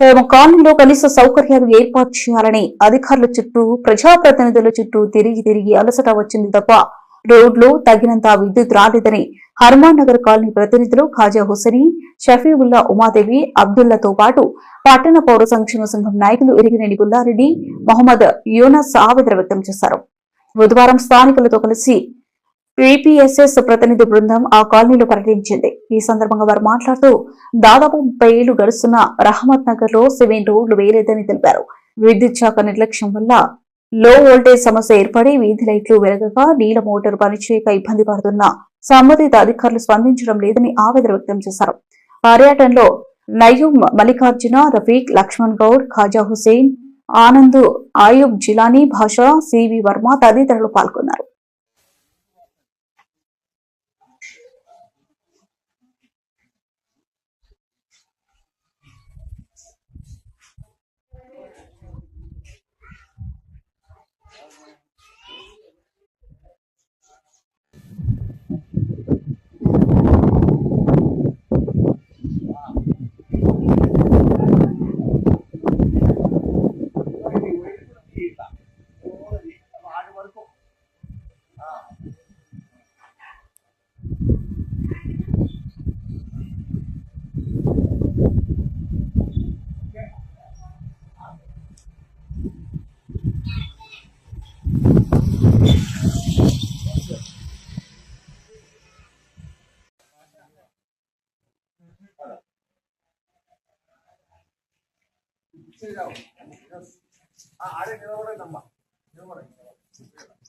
తమ కాలనీలో కనీస సౌకర్యాలు ఏర్పాటు చేయాలని అధికారుల చుట్టూ ప్రజాప్రతినిధుల చుట్టూ తిరిగి తిరిగి అలసట వచ్చింది తప్ప రోడ్లు తగినంత విద్యుత్ రాలేదని హర్మాన్ నగర్ కాలనీ ప్రతినిధులు ఖాజా హుసని షఫీవుల్లా ఉమాదేవి అబ్దుల్లాతో పాటు పట్టణ పౌర సంక్షేమ సంఘం నాయకులు ఇరిగినేని గుల్లారెడ్డి మొహమ్మద్ యూనస్ ఆవేదన వ్యక్తం చేశారు. బుధవారం స్థానికులతో కలిసి పిపిఎస్ఎస్ ప్రతినిధి బృందం ఆ కాలనీలో పర్యటించింది. ఈ సందర్భంగా వారు మాట్లాడుతూ దాదాపు ముప్పై ఏళ్ళు గడుస్తున్న రహమత్ నగర్లో సిమెంట్ రోడ్లు వేయలేదని తెలిపారు. విద్యుత్ శాఖ నిర్లక్ష్యం వల్ల లో వోల్టేజ్ సమస్య ఏర్పడి వీధి లైట్లు వెలగక నీల మోటార్ పనిచేయక ఇబ్బంది పడుతున్న సంబంధిత అధికారులు స్పందించడం లేదని ఆవేదన వ్యక్తం చేశారు. పర్యటనలో నయూబ్ మల్లికార్జున రఫీక్ లక్ష్మణ్ గౌడ్ ఖాజా హుసేన్ ఆనంద్ ఆయుబ్ జిలానీ భాషా సివి వర్మ తదితరులు పాల్గొన్నారు. あ、あれ、狙われたなんだ。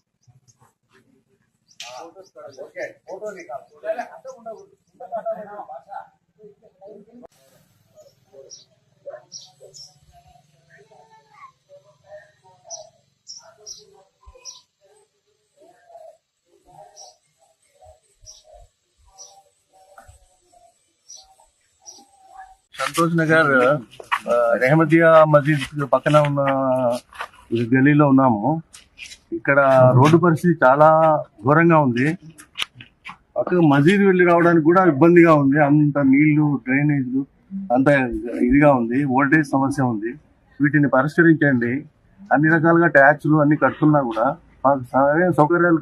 సంతోష్ నగర్ ఆ, రెహమతియా మసీద్ పక్కన ఉన్న ఈ గలీలో ఉన్నాము. ఇక్కడ రోడ్డు పరిస్థితి చాలా ఘోరంగా ఉంది. పక్కన మసీద్ వెళ్ళి రావడానికి కూడా ఇబ్బందిగా ఉంది. అంత నీళ్ళు డ్రైనేజ్లు అంత ఇదిగా ఉంది. వోల్టేజ్ సమస్య ఉంది. వీటిని పరిష్కరించండి. అన్ని రకాలుగా ట్యాక్స్లు అన్ని కడుతున్నా కూడా మాకు సరైన సౌకర్యాలు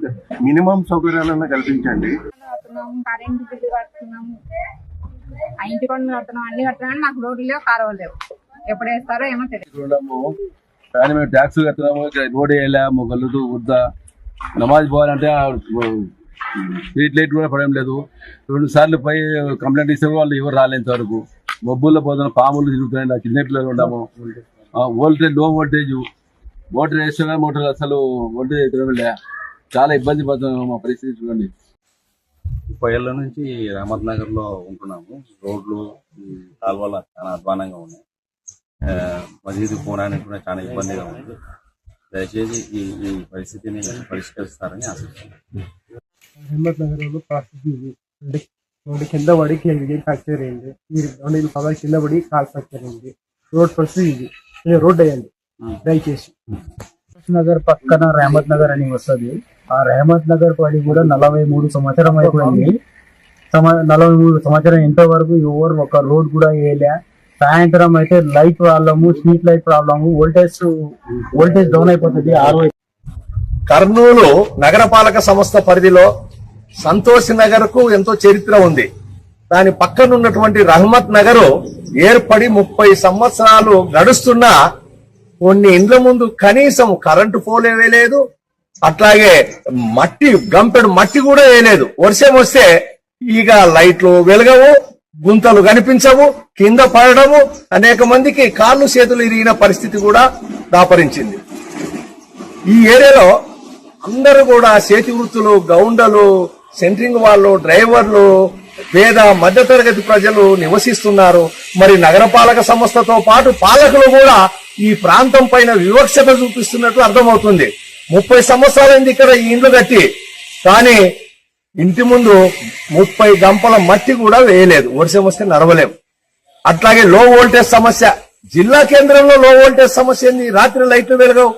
మినిమం సౌకర్యాలన్నా కల్పించండి. కడుతున్నాము కరెంట్ బిల్లు కడుతున్నాము ఆ ఇంటి పన్ను కడుతున్నాం అన్ని కడుతున్నాం మాకు రోడ్లు లేవు కాలువలు లేవు. ఎప్పుడు వేస్తారో ఏమో తెలియదు. కానీ మేము ట్యాక్స్ కట్టినాము ఇక్కడ రోడ్ వేయలేము గల్లుతూ వద్ద నమాజ్ పోవాలంటే స్ట్రీట్ లైట్ కూడా పడడం లేదు. రెండు సార్లు పై కంప్లైంట్ ఇస్తే వాళ్ళు ఎవరు రాలేంత వరకు మబ్బుల్లో పోతున్న పాములు తిరుగుతున్నాయి నా చిన్న పిల్లలు ఉన్నాము వోల్టేజ్లో వోల్టేజ్ మోటార్ వేస్తే మోటార్ అసలు వోల్టేజ్ తిరగలే చాలా ఇబ్బంది పడుతున్నాము మా పరిస్థితి చూడండి. ముప్పై ఏళ్ళ నుంచి రహమత్ నగర్లో ఉంటున్నాము. రోడ్లు ఈ కాలువలు చాలా అధ్వానంగా ఉన్నాయి. మసీదు పోవడానికి కూడా చాలా ఇబ్బందిగా ఉంది. దయచేసి ఈ ఈ పరిస్థితిని పరిష్కరిస్తారని ఆశిస్తున్నాను. హిమ్మత్ నగరంలో కింద పడి ఫ్రాక్చర్ అయింది. ఈ రెండు పదాలు కింద పడి కాల్ ఫ్రాక్చర్ అయింది. రోడ్ పరిస్థితి ఇది. రోడ్ అయ్యండి దయచేసి. నగర్ పక్కన రెహమత్ నగర్ అని వస్తుంది. ఆ రెహమత్ నగర్ పడి కూడా నలభై మూడు సంవత్సరం అయిపోయింది. సమ- నలభై మూడు సంవత్సరం ఇంతవరకు ఎవరు ఒక రోడ్ కూడా వేయలే. సాయంత్రం అయితే light problem street light problem voltage voltage down అయిపోతుంది ఆరు కర్నూలు నగరపాలక సంస్థ పరిధిలో సంతోష్ నగర్కు ఎంతో చరిత్ర ఉంది. దాని పక్కన ఉన్నటువంటి రహమత్ నగరు ఏర్పడి ముప్పై సంవత్సరాలు గడుస్తున్నా కొన్ని ఇండ్ల ముందు కనీసం కరెంటు పోలే వేయలేదు అట్లాగే మట్టి గంపెడు మట్టి కూడా వేయలేదు. వర్షం వస్తే ఇక లైట్లు వెలగవు. గుంతలు కనిపించవు కింద పడడము అనేక మందికి కాళ్ళు చేతులు ఇరిగిన పరిస్థితి కూడా దాపరించింది. ఈ ఏరియాలో అందరూ కూడా చేతి వృత్తులు గౌండలు సెంట్రింగ్ వాళ్ళు డ్రైవర్లు పేద మధ్యతరగతి ప్రజలు నివసిస్తున్నారు. మరి నగరపాలక సంస్థతో పాటు పాలకులు కూడా ఈ ప్రాంతం పైన వివక్షత చూపిస్తున్నట్లు అర్థమవుతుంది. ముప్పై సంవత్సరాలైంది ఇక్కడ ఈ ఇండ్లు కట్టి. కానీ ఇంటి ముందు ముప్పై గంపల మట్టి కూడా వేయలేదు. వర్షం వస్తే నడవలేము. అట్లాగే లో వోల్టేజ్ సమస్య. జిల్లా కేంద్రంలో లో వోల్టేజ్ సమస్య ఏంది? రాత్రి లైట్లు వెలగవు.